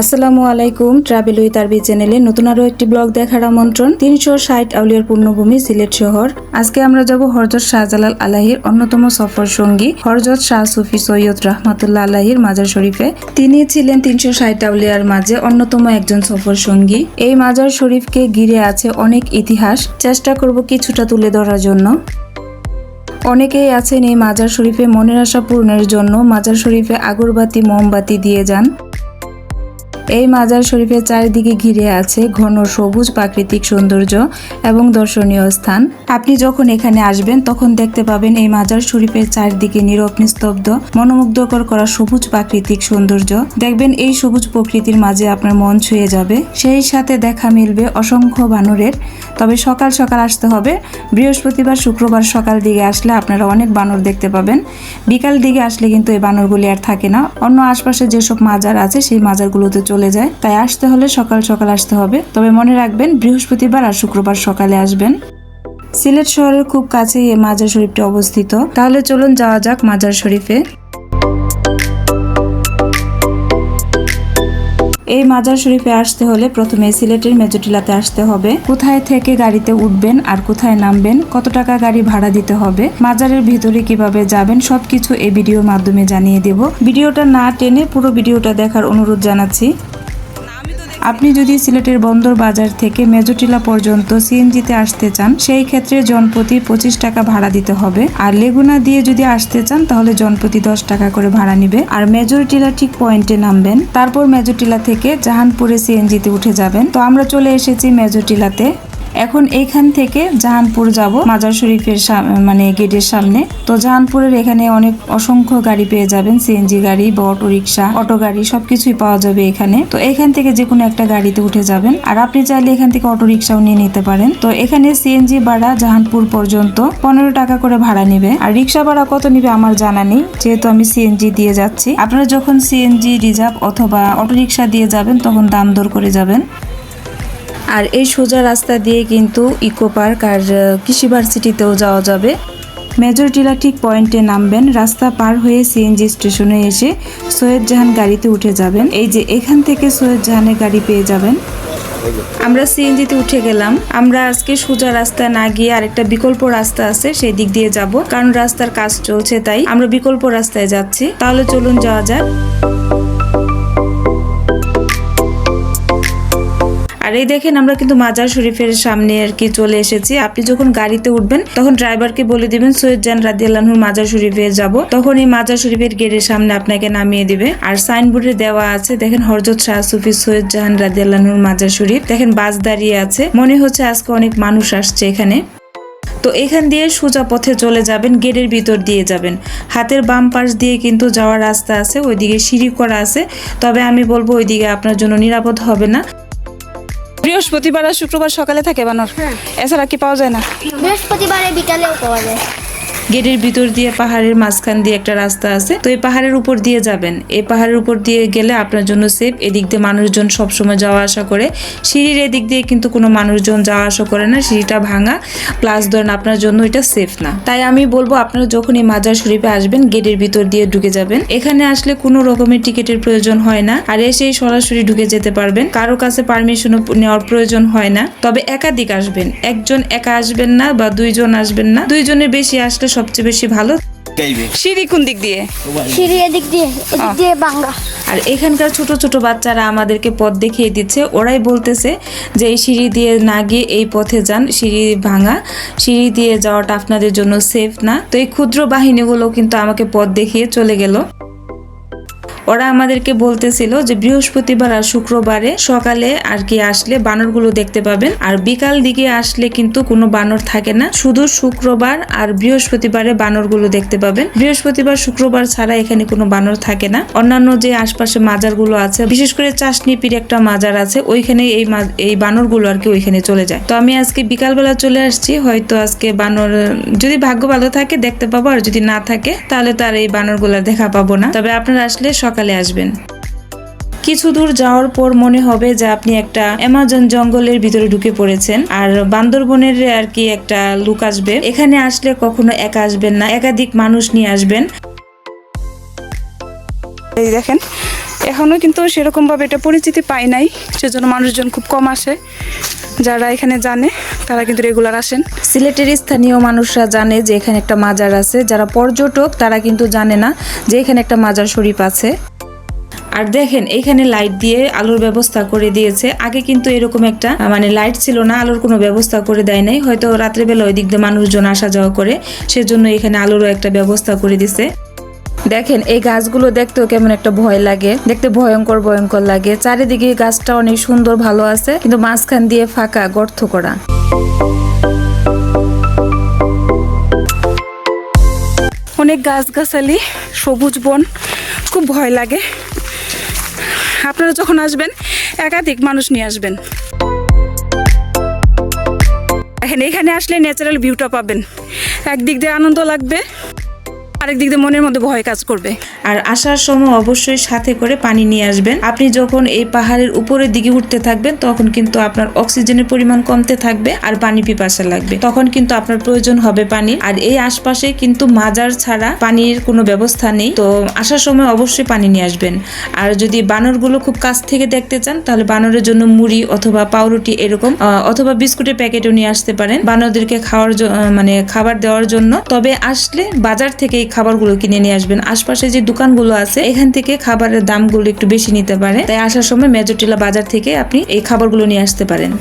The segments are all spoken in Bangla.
আসসালামু আলাইকুম ট্রাভেল উইথ আরবি চ্যানেলে নতুন আরও একটি ব্লগ দেখার আমন্ত্রণ। তিনশো ষাট আউলিয়ার পূর্ণভূমি সিলেট শহর। আজকে আমরা যাব হরজত শাহজালাল আলাহির অন্যতম সফর সঙ্গী, হরজত শাহ সুফি সৈয়দ রহমাতুল্লাহ আলাহির মাজার শরীফে। তিনি ছিলেন তিনশো ষাট আউলিয়ার মাঝে অন্যতম একজন সফর সঙ্গী। এই মাজার শরীফকে ঘিরে আছে অনেক ইতিহাস। চেষ্টা করব কিছুটা তুলে ধরার জন্য। অনেকেই আছেন এই মাজার শরীফে মনের আশা পূরণের জন্য। মাজার শরীফে আগরবাতি, মোমবাতি দিয়ে যান। এই মাজার শরীফের চারিদিকে ঘিরে আছে ঘন সবুজ প্রাকৃতিক সৌন্দর্য এবং দর্শনীয় স্থান। আপনি যখন এখানে আসবেন, তখন দেখতে পাবেন এই মাজার শরীফের চারিদিকে নীরব, নিস্তব্ধ, মনোমুগ্ধকর করা সবুজ প্রাকৃতিক সৌন্দর্য। দেখবেন এই সবুজ প্রকৃতির মাঝে আপনার মন ছুঁয়ে যাবে। সেই সাথে দেখা মিলবে অসংখ্য বানরের। তবে সকাল সকাল আসতে হবে। বৃহস্পতিবার, শুক্রবার সকাল দিকে আসলে আপনারা অনেক বানর দেখতে পাবেন। বিকাল দিকে আসলে কিন্তু এই বানরগুলি আর থাকে না। অন্য আশপাশে যেসব মাজার আছে, সেই মাজারগুলোতে চলে যায়, তাই আসতে হলে সকাল সকাল আসতে হবে। তবে মনে রাখবেন, বৃহস্পতিবার আর শুক্রবার সকালে আসবেন। সিলেট শহরের খুব কাছেই এই মাজার শরীফটি অবস্থিত। তাহলে চলুন যাওয়া যাক মাজার শরীফে। এই মাজার শরীফে আসতে হলে প্রথমে সিলেটের মেজোটিলাতে আসতে হবে। কোথায় থেকে গাড়িতে উঠবেন আর কোথায় নামবেন, কত টাকা গাড়ি ভাড়া দিতে হবে, মাজারের ভিতরে কীভাবে যাবেন, সবকিছু এই ভিডিওর মাধ্যমে জানিয়ে দেব। ভিডিওটা না টেনে পুরো ভিডিওটা দেখার অনুরোধ জানাচ্ছি। আপনি যদি সিলেটের বন্দর বাজার থেকে মেজোটিলা পর্যন্ত সিএনজিতে আসতে চান, সেই ক্ষেত্রে জনপ্রতি পঁচিশ টাকা ভাড়া দিতে হবে। আর লেগুনা দিয়ে যদি আসতে চান, তাহলে জনপ্রতি দশ টাকা করে ভাড়া নিবে। আর মেজরটিলা ঠিক পয়েন্টে নামবেন। তারপর মেজরটিলা থেকে জাহানপুরে সিএনজিতে উঠে যাবেন। তো আমরা চলে এসেছি মেজরটিলাতে এখন এইখান থেকে জাহানপুর যাব, মাজার শরীফের মানে গেটের সামনে। তো জাহানপুরের এখানে অনেক অসংখ্য গাড়ি পেয়ে যাবেন, সিএনজি গাড়ি বা অটো রিক্সা অটো গাড়ি, সবকিছুই পাওয়া যাবে এখানে। তো এখান থেকে যে কোনো একটা গাড়িতে উঠে যাবেন। আর আপনি চাইলে এখান থেকে অটো রিক্সাও নিয়ে নিতে পারেন। তো এখানে সিএনজি ভাড়া জাহানপুর পর্যন্ত পনেরো টাকা করে ভাড়া নিবে। আর রিক্সা ভাড়া কত নিবে আমার জানা নেই, যেহেতু আমি সিএনজি দিয়ে যাচ্ছি। আপনারা যখন সিএনজি, রিজার্ভ অথবা অটো রিক্সা দিয়ে যাবেন, তখন দাম দর করে যাবেন। আর এই সোজা রাস্তা দিয়ে কিন্তু ইকো পার্ক আর কৃষি ভার্সিটিতেও যাওয়া যাবে। মেজর টিলা ঠিক পয়েন্টে নামবেন, রাস্তা পার হয়ে সিএনজি স্টেশনে এসে সৈয়দ জাহান গাড়িতে উঠে যাবেন। এই যে এখান থেকে সৈয়দ জাহানের গাড়ি পেয়ে যাবেন। আমরা সিএনজিতে উঠে গেলাম। আমরা আজকে সোজা রাস্তা না গিয়ে আরেকটা বিকল্প রাস্তা আছে, সেই দিক দিয়ে যাব। কারণ রাস্তার কাজ চলছে তাই আমরা বিকল্প রাস্তায় যাচ্ছি। তাহলে চলুন যাওয়া যাক। আর এই দেখেন আমরা কিন্তু মাজার শরীফের সামনে আর কি চলে এসেছি। আপনি যখন গাড়িতে উঠবেন, তখন ড্রাইভারকে বলে দিবেন, সৈয়দ জান রাদিয়াল্লাহুর মাজার শরীফে যাব। তখন এই মাজার শরীফের গেটের সামনে আপনাকে নামিয়ে দিবে। আর সাইনবোর্ডে দেওয়া আছে, দেখেন হরজত শাহ সুফি সৈয়দ জাহান রাদিয়াল্লাহুর মাজার শরীফ। দেখেন বাস দাঁড়িয়ে আছে। মনে হচ্ছে আজকে অনেক মানুষ আসছে এখানে। তো এখান দিয়ে সোজা পথে চলে যাবেন, গেটের ভিতর দিয়ে যাবেন। হাতের বাম পাশ দিয়ে কিন্তু যাওয়ার রাস্তা আছে, ওইদিকে সিঁড়ি করা আছে। তবে আমি বলব ওইদিকে আপনার জন্য নিরাপদ হবে না। বৃহস্পতিবার আর শুক্রবার সকালে থাকে বানর। এছাড়া কি পাওয়া যায় না। বৃহস্পতিবারে বিকালেও পাওয়া যায়। গেটের ভিতর দিয়ে পাহাড়ের মাঝখান দিয়ে একটা রাস্তা আছে। তো এই পাহাড়ের উপর দিয়ে যাবেন। এই পাহাড়ের উপর দিয়ে গেলে আপনার জন্য সেফ এদিক দিয়ে মানুষজন সবসময় যাওয়া আসা করে। সিঁড়ির এদিক দিয়ে কিন্তু কোনো মানুষজন যাওয়া আসা করে না। সিঁড়িটা ভাঙা। প্লাস ধরেন আপনার জন্য এটা সেফ না। তাই আমি বলব, আপনারা যখন এই মাজার শরীফে আসবেন, গেটের ভিতর দিয়ে ঢুকে যাবেন। এখানে আসলে কোনো রকমের টিকিটের প্রয়োজন হয় না। আর এসেই সরাসরি ঢুকে যেতে পারবেন। কারও কাছে পারমিশনও নেওয়ার প্রয়োজন হয় না। তবে একাধিক আসবেন। একজন একা আসবেন না বা দুইজন আসবেন না। দুইজনের বেশি আসলে সবচেয়ে বেশি ভালো? সিঁড়ি কোন দিক দিয়ে? সিঁড়ি এদিক দিয়ে এদিক দিয়ে বাঙ্গা আর এখানকার ছোট ছোট বাচ্চারা আমাদেরকে পথ দেখিয়ে দিচ্ছে। ওরাই বলতেছে যে এই সিঁড়ি দিয়ে না গিয়ে এই পথে যান সিঁড়ি ভাঙা। সিঁড়ি দিয়ে যাওয়াটা আপনাদের জন্য সেফ না। তো এই ক্ষুদ্র বাহিনীগুলো কিন্তু আমাকে পথ দেখিয়ে চলে গেল। ওরা আমাদেরকে বলতেছিল যে বৃহস্পতিবার আর শুক্রবারে সকালে আর কি আসলে বানরগুলো দেখতে পাবেন। আর বিকাল দিকে আসলে কিন্তু কোনো বানর থাকে না। শুধু শুক্রবার আর বৃহস্পতিবারে বানরগুলো দেখতে পাবেন। বৃহস্পতিবার, শুক্রবার ছাড়া এখানে কোনো বানর থাকে না। অন্যান্য যে আশপাশে মাজারগুলো আছে, বিশেষ করে চাষনিপির একটা মাজার আছে, ওইখানে এই এই বানরগুলো আর কি ওইখানে চলে যায়। তো আমি আজকে বিকালবেলা চলে আসছি, হয়তো আজকে বানর, যদি ভাগ্য ভালো থাকে দেখতে পাবো, আর যদি না থাকে তাহলে তো আর এই বানরগুলো দেখা পাবো না। তবে আপনারা আসলে সকালে আসবেন। কিছু দূর যাওয়ার পর মনে হবে যে আপনি একটা অ্যামাজন জঙ্গলের ভিতরে ঢুকে পড়েছেন। আর বান্দরবনের আর কি একটা লুক আসবে। এখানে আসলে কখনো একা আসবেন না, একাধিক মানুষ নিয়ে আসবেন। এই দেখেন এখনও কিন্তু সেরকমভাবে এটা পরিচিতি পাই নাই। সেজন্য মানুষজন খুব কম আসে। যারা এখানে জানে, তারা কিন্তু রেগুলার আসেন। সিলেটের স্থানীয় মানুষরা জানে যে এখানে একটা মাজার আছে। যারা পর্যটক, তারা কিন্তু জানে না যে এখানে একটা মাজার শরীফ আছে। আর দেখেন, এখানে লাইট দিয়ে আলোর ব্যবস্থা করে দিয়েছে। আগে কিন্তু এরকম একটা মানে লাইট ছিল না, আলোর কোনো ব্যবস্থা করে দেয় নাই। হয়তো রাত্রেবেলা ওই দিক দিয়ে মানুষজন আসা যাওয়া করে, সেজন্য এখানে আলোরও একটা ব্যবস্থা করে দিছে। দেখেন, এই গাছগুলো দেখতেও কেমন একটা ভয় লাগে। দেখতে ভয়ঙ্কর ভয়ঙ্কর লাগে। চারিদিকে গাছটা অনেক সুন্দর, ভালো আছে, কিন্তু মাঝখান দিয়ে ফাঁকা গর্ত করা। অনেক গাছগাছালি, সবুজ বন, খুব ভয় লাগে। আপনারা যখন আসবেন, একাধিক মানুষ নিয়ে আসবেন। এখানে আসলে ন্যাচারাল ভিউটা পাবেন। একদিক দিয়ে আনন্দ লাগবে আরেক দিক দিয়ে মনের মধ্যে ভয় কাজ করবে। আর আসার সময় অবশ্যই সাথে করে পানি নিয়ে আসবেন। আপনি যখন এই পাহাড়ের উপরের দিকে উঠতে থাকবেন, তখন কিন্তু আপনার অক্সিজেনের পরিমাণ কমতে থাকবে আর পানি পিপাসা লাগবে। তখন কিন্তু আপনার প্রয়োজন হবে পানি আর এই আশপাশে কিন্তু মাজার ছাড়া পানির কোনো ব্যবস্থা নেই। তো আসার সময় অবশ্যই পানি নিয়ে আসবেন। আর যদি বানরগুলো খুব কাছ থেকে দেখতে চান, তাহলে বানরের জন্য মুড়ি অথবা পাউরুটি এরকম অথবা বিস্কুটের প্যাকেটও নিয়ে আসতে পারেন। বানরদেরকে খাওয়ার মানে খাবার দেওয়ার জন্য। তবে আসলে বাজার থেকে খাবারগুলো কিনে নিয়ে আসবেন। আশপাশে যে দোকানগুলো আছে, এখান থেকে খাবারের দামগুলো একটু বেশি নিতে পারে তাই আসার সময় মেজরটিলা বাজার থেকে আপনি এই খাবারগুলো নিয়ে আসতে পারেন।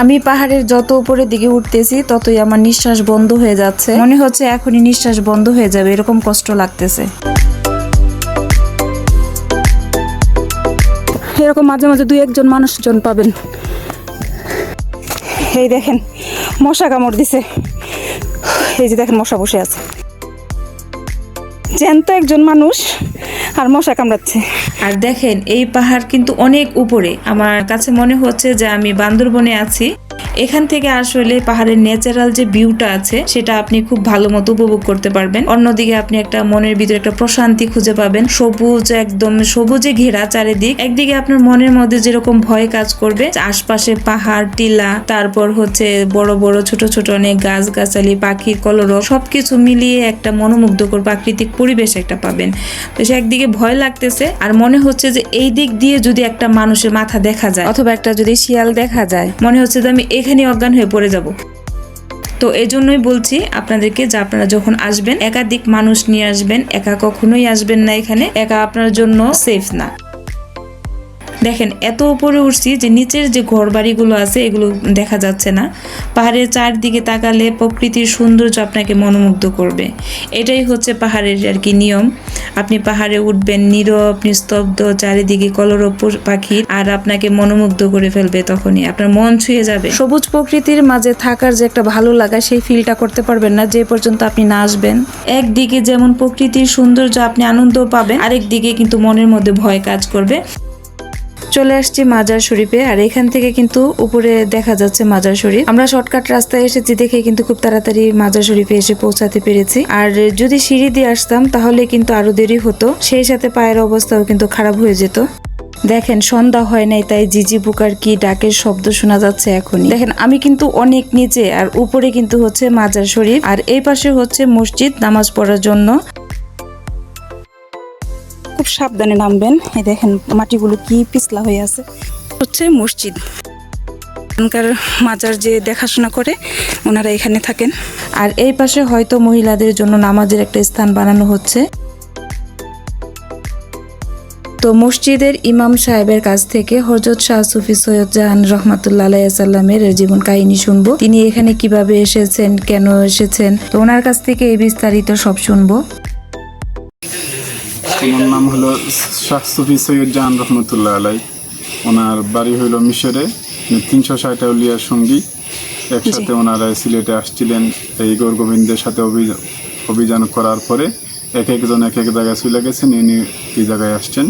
আমি পাহাড়ের যত উপরের দিকে উঠতেছি, ততই আমার নিঃশ্বাস বন্ধ হয়ে যাচ্ছে। মনে হচ্ছে এখনই নিঃশ্বাস বন্ধ হয়ে যাবে, এরকম কষ্ট লাগতেছে। এরকম মাঝে মাঝে দুই একজন মানুষজন পাবেন। এই দেখেন, মশা কামড় দিছে। এই যে দেখেন, মশা বসে আছে। জ্যান্ত একজন মানুষ আর মশা কামড়াচ্ছে। আর দেখেন, এই পাহাড় কিন্তু অনেক উপরে। আমার কাছে মনে হচ্ছে যে আমি বান্দরবনে আছি। এখান থেকে আসলে পাহাড়ের ন্যাচারাল যে ভিউটা আছে, সেটা আপনি খুব ভালো মতো উপভোগ করতে পারবেন। অন্যদিকে আপনি একটা মনের ভিতরে একটা প্রশান্তি খুঁজে পাবেন। সবুজ একদম সবুজে ঘেরা চারিদিক। একদিকে আপনার মনের মধ্যে যেরকম ভয় কাজ করবে, আশপাশে পাহাড়, টিলা, তারপর হচ্ছে বড় বড় ছোট ছোট অনেক গাছ গাছালি পাখির কলর সবকিছু মিলিয়ে একটা মনোমুগ্ধকর প্রাকৃতিক পরিবেশ একটা পাবেন। তো সে একদিকে ভয় লাগতেছে, আর মনে হচ্ছে যে এই দিক দিয়ে যদি একটা মানুষের মাথা দেখা যায়, অথবা একটা যদি শিয়াল দেখা যায়, মনে হচ্ছে যে আমি এখানে অজ্ঞান হয়ে পড়ে যাব। তো এই জন্যই বলছি আপনাদেরকে যে আপনারা যখন আসবেন, একাধিক মানুষ নিয়ে আসবেন, একা কখনোই আসবেন না এখানে। একা আপনার জন্য সেফ না। দেখেন এত উপরে উঠছি যে নিচের যে ঘর বাড়িগুলো আছে এগুলো দেখা যাচ্ছে না। পাহাড়ের চারদিকে তাকালে প্রকৃতির সৌন্দর্য আপনাকে মনোমুগ্ধ করবে। এটাই হচ্ছে পাহাড়ের আর কি নিয়ম। আপনি পাহাড়ে উঠবেন নীরব নিস্তব্ধ চারিদিকে কলরব পশু- পাখি আর আপনাকে মনোমুগ্ধ করে ফেলবে তখনই। আপনার মন ছুঁয়ে যাবে। সবুজ প্রকৃতির মাঝে থাকার যে একটা ভালো লাগা সেই ফিলটা করতে পারবেন না যে পর্যন্ত আপনি না আসবেন। একদিকে যেমন প্রকৃতির সৌন্দর্য আপনি আনন্দ পাবেন আরেকদিকে কিন্তু মনের মধ্যে ভয় কাজ করবে। চলে আসছি মাজার শরীফে আর এখান থেকে কিন্তু উপরে দেখা যাচ্ছে মাজার শরীফ আমরা শর্টকাট রাস্তায় এসেছি দেখে কিন্তু খুব তাড়াতাড়ি মাজার শরীফে এসে পৌঁছাতে পেরেছি। আর যদি সিঁড়ি দিয়ে আসতাম, তাহলে কিন্তু আরও দেরি হতো। সেই সাথে পায়ের অবস্থাও কিন্তু খারাপ হয়ে যেত। দেখেন, সন্ধ্যা হয় নাই, তাই জিজি বুকার কি ডাকের শব্দ শোনা যাচ্ছে এখনই। দেখেন, আমি কিন্তু অনেক নিচে, আর উপরে কিন্তু হচ্ছে মাজার শরীফ আর এই পাশে হচ্ছে মসজিদ, নামাজ পড়ার জন্য। সাবধানে নামবেন। এই দেখেন, মাটিগুলো কি পিছলা হয়ে আছে। হচ্ছে মসজিদ। এখানকার মাজার যে দেখাশোনা করে, ওনারা এখানে থাকেন। আর এই পাশে হয়তো মহিলাদের জন্য নামাজের একটা স্থান বানানো হচ্ছে। তো মসজিদের ইমাম সাহেবের কাছ থেকে হজরত শাহ সুফি সৈয়দ জাহান রহমাতুল্লাহ সাল্লামের জীবন কাহিনী শুনব। তিনি এখানে কীভাবে এসেছেন, কেন এসেছেন? তো ওনার কাছ থেকে এই বিস্তারিত সব শুনব। ওনার নাম হলো শাহ সুফি সৈয়দ জাহান রহমতুল্লাহ আলাই। ওনার বাড়ি হইল মিশরে। তিনশো ষাট আউলিয়ার সঙ্গী। একসাথে ওনারা সিলেটে আসছিলেন এই গৌর গোবিন্দের সাথে অভিযান করার পরে এক একজন এক এক জায়গায় চলে গেছেন। ইনি এই জায়গায় আসছেন।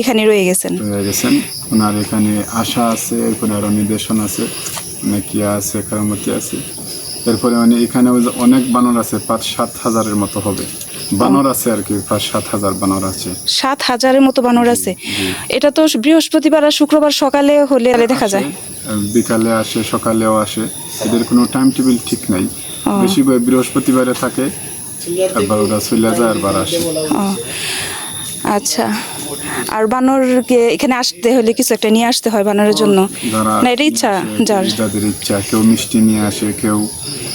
এখানে রয়ে গেছেন। রয়ে গেছেন। ওনার এখানে আশা আছে এরপরে আরও নির্দেশন আছে নাকিয়া আছে কারামতি আছে। এরপরে মানে এখানে অনেক বানর আছে পাঁচ সাত হাজারের মতো হবে। বানর আছে আর কি প্রায় সাত হাজার বানর আছে। সাত হাজারের মতো বানর আছে। এটা তো বৃহস্পতিবার আর শুক্রবার সকালে হলে দেখা যায়। বিকালে আসে সকালেও আসে। এদের কোনো টাইম টেবিল ঠিক নাই। বেশি বৃহস্পতিবারে থাকে আর বারোটা চলে যায় আর বার আসে। আচ্ছা। আর বানরকে এখানে আসতে হলে কিছু একটা নিয়ে আসতে হয় বানরের জন্য? না এটা ইচ্ছা যার। যাদের ইচ্ছা কেউ মিষ্টি নিয়ে আসে কেউ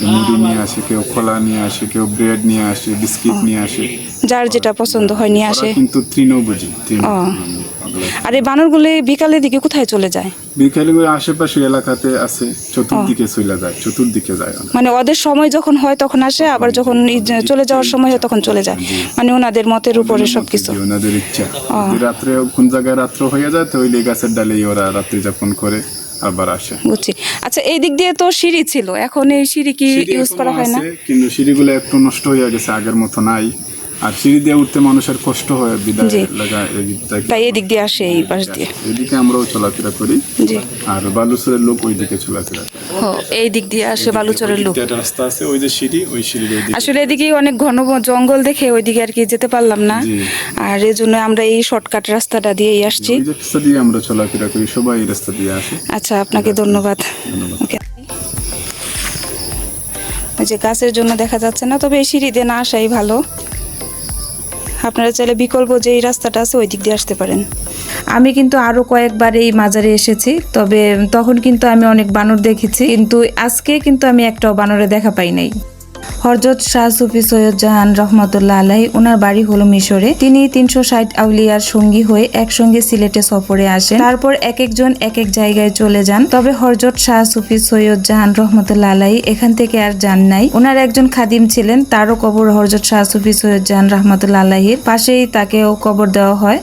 মুড়ি নিয়ে আসে কেউ খোলা নিয়ে আসে কেউ ব্রেড নিয়ে আসে বিস্কিট নিয়ে আসে। যার যেটা পছন্দ হয় নিয়ে আসে। কিন্তু তৃণভোজী তৃণ ও। আর এই বানরগুলো বিকালের দিকে কোথায় চলে যায়? বিকেলে আশেপাশে এলাকাতে আছে চতুর্দিকে চলে যায় চতুর্দিকে যায় মানে ওদের সময় যখন হয় তখন আসে আবার যখন চলে যাওয়ার সময় হয় তখন চলে যায়। মানে ওনাদের মতের উপরে সবকিছু ওনাদের ইচ্ছা। রাত্রে কোন জায়গায় রাত্র হয়ে যায় তো ওই গাছের ডালেই ওরা রাত্রি যাপন করে আবার আসে। বুঝছি। আচ্ছা এই দিক দিয়ে তো সিঁড়ি ছিল। এখন এই সিঁড়ি কি ইউজ করা হয় না? কিন্তু সিঁড়িগুলো একটু নষ্ট হয়ে গেছে আগের মতো নাই। আর সিঁড়ি দিয়ে উঠতে মানুষের কষ্ট হয় বিদায় লাগা তাই এদিক দিয়ে আসে এই পাশ দিয়ে। এদিকে আমরাও চলাফেরা করি। জি। আর বালুচরের লোক ওইদিকে চলাফেরা ও এই দিক দিয়ে আসে বালুচরের লোক। রাস্তা আছে ওই যে সিঁড়ি ওই সিঁড়ির আসলে এদিকে অনেক ঘন জঙ্গল দেখে ওইদিকে আর কি যেতে পারলাম না। আর এই জন্য আমরা এই শর্টকাট রাস্তাটা দিয়েই আসছি। রাস্তা দিয়ে আমরা চলাফেরা করি সবাই এই রাস্তা দিয়ে আসে। আচ্ছা আপনাকে ধন্যবাদ। ওকে। ওই যে গাছের জন্য দেখা যাচ্ছে না তবে এই সিঁড়ি দিয়ে না আসাই ভালো। আপনারা চাইলে বিকল্প যে এই রাস্তাটা আছে ওই দিক দিয়ে আসতে পারেন। আমি কিন্তু আরও কয়েকবার এই মাজারে এসেছি, তবে তখন কিন্তু আমি অনেক বানর দেখেছি, কিন্তু আজকে কিন্তু আমি একটাও বানরে দেখা পাই নাই। হরজত শাহ সুফি সৈয়দ জাহান রহমতুল্লাহ আলাই ওনার বাড়ি হলো মিশরে। তিনি তিনশো ষাট আউলিয়ার সঙ্গী হয়ে একসঙ্গে সিলেটে সফরে আসেন। তারপর এক একজন এক এক জায়গায় চলে যান। তবে হরজত শাহ সুফি সৈয়দ জাহান রহমতুল্লাহ আলাই এখান থেকে আর যান নাই। ওনার একজন খাদিম ছিলেন। তারও কবর হরজত শাহ সুফি সৈয়দ জাহান রহমতুল্লাহ আলাহির পাশেই তাকেও কবর দেওয়া হয়।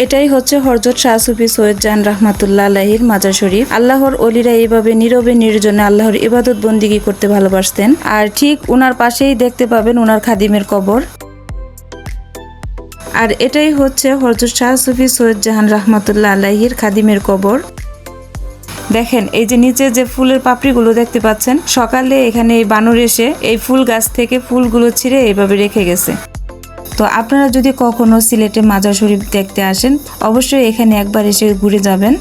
এটাই হচ্ছে হরজত শাহ সুফি সৈয়দ জান রাহমাতুল্লাহ আলাহির মাজার শরীফ। আল্লাহর অলিরা এইভাবে নীরবে নির্জনে আল্লাহর ইবাদত বন্দিগি করতে ভালোবাসতেন। আর ঠিক উনার পাশেই দেখতে পাবেন ওনার খাদিমের কবর। আর এটাই হচ্ছে হরজত শাহ সুফি সৈয়দ জাহান রাহমাতুল্লাহ আলাহির খাদিমের কবর। দেখেন, এই যে নিচে যে ফুলের পাপড়িগুলো দেখতে পাচ্ছেন, সকালে এখানে এই বানর এসে এই ফুল গাছ থেকে ফুলগুলো ছিঁড়ে এইভাবে রেখে গেছে। তো আপনারা যদি কখনো সিলেটে মাজার শরীফ দেখতে আসেন, অবশ্যই এখানে একবার এসে ঘুরে যাবেন।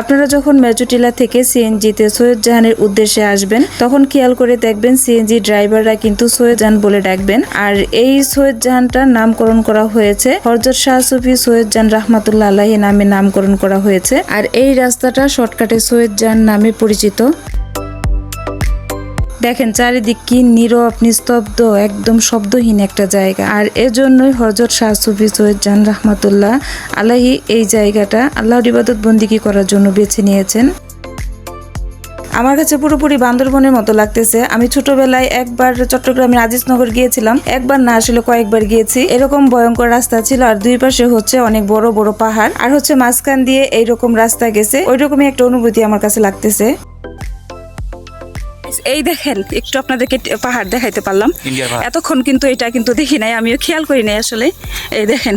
আপনারা যখন মেজুটিলা থেকে সিএনজিতে সৈয়দ জাহানের উদ্দেশ্যে আসবেন, তখন খেয়াল করে দেখবেন সিএনজি ড্রাইভাররা কিন্তু সৈয়দ জাহান বলে ডাকবেন। আর এই সৈয়দ জাহানটার নামকরণ করা হয়েছে, হরজত শাহ সুফি সৈয়দ জাহান রাহমাতুল্লাহ আলাহি নামে নামকরণ করা হয়েছে। আর এই রাস্তাটা শর্টকাটে সৈয়দ জাহান নামে পরিচিত। দেখেন, চারিদিক কি নীরব, নিস্তব্ধ, একদম শব্দহীন একটা জায়গা। আর এজন্যই হজরত শাহ সুফি সৈয়দ জান রহমাতুল্লাহ আলাহি এই জায়গাটা আল্লাহর ইবাদত বন্দিগি করার জন্য বেছে নিয়েছেন। আমার কাছে পুরোপুরি বান্দরবনের মতো লাগতেছে। আমি ছোটবেলায় একবার চট্টগ্রামের আজিজনগর গিয়েছিলাম। একবার না আসলে কয়েকবার গিয়েছি। এরকম ভয়ঙ্কর রাস্তা ছিল আর দুই পাশে হচ্ছে অনেক বড় বড় পাহাড়। আর হচ্ছে মাঝখান দিয়ে এইরকম রাস্তা গেছে। ওই রকমই একটা অনুভূতি আমার কাছে লাগতেছে। এই দেখেন একটু আপনাদেরকে পাহাড় দেখাইতে পারলাম। এতক্ষণ কিন্তু এটা কিন্তু দেখি নাই আমিও খেয়াল করি নাই আসলে। এই দেখেন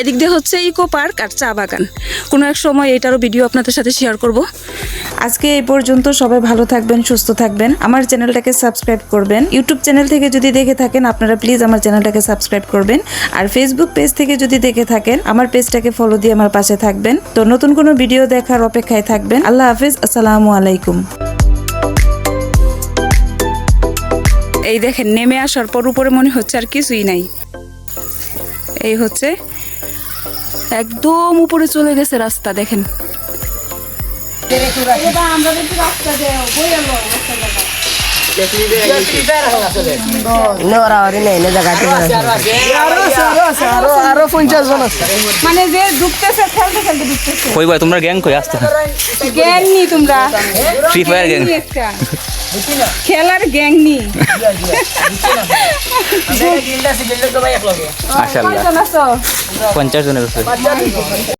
এদিক দিয়ে হচ্ছে ইকো পার্ক আর চা বাগান। কোনো এক সময় এটারও ভিডিও আপনাদের সাথে শেয়ার করব। আজকে এই পর্যন্ত সবাই ভালো থাকবেন সুস্থ থাকবেন। আমার চ্যানেলটাকে সাবস্ক্রাইব করবেন। ইউটিউব চ্যানেল থেকে যদি দেখে থাকেন আপনারা প্লিজ আমার চ্যানেলটাকে সাবস্ক্রাইব করবেন। আর ফেসবুক পেজ থেকে যদি দেখে থাকেন আমার পেজটাকে ফলো দিয়ে আমার পাশে থাকবেন। তো নতুন কোনো ভিডিও দেখার অপেক্ষায় থাকবেন। আল্লাহ হাফিজ আসসালামু আলাইকুম। এই দেখেন, নেমে আসার পর উপরে মনে হচ্ছে আর কিছুই নাই। এই হচ্ছে একদম উপরে চলে গেছে রাস্তা, দেখেন। আমরা রাস্তা মানে যে ঢুকতেছে খেলতে খেলতে ঢুকতেছে কই ভাই তোমরা গ্যাং কই আসতে? গ্যাং নি তোমরা। ফ্রি ফায়ার গ্যাং নি খেলার গ্যাং নি। মাশাআল্লাহ। পঞ্চাশ জনের উপরে।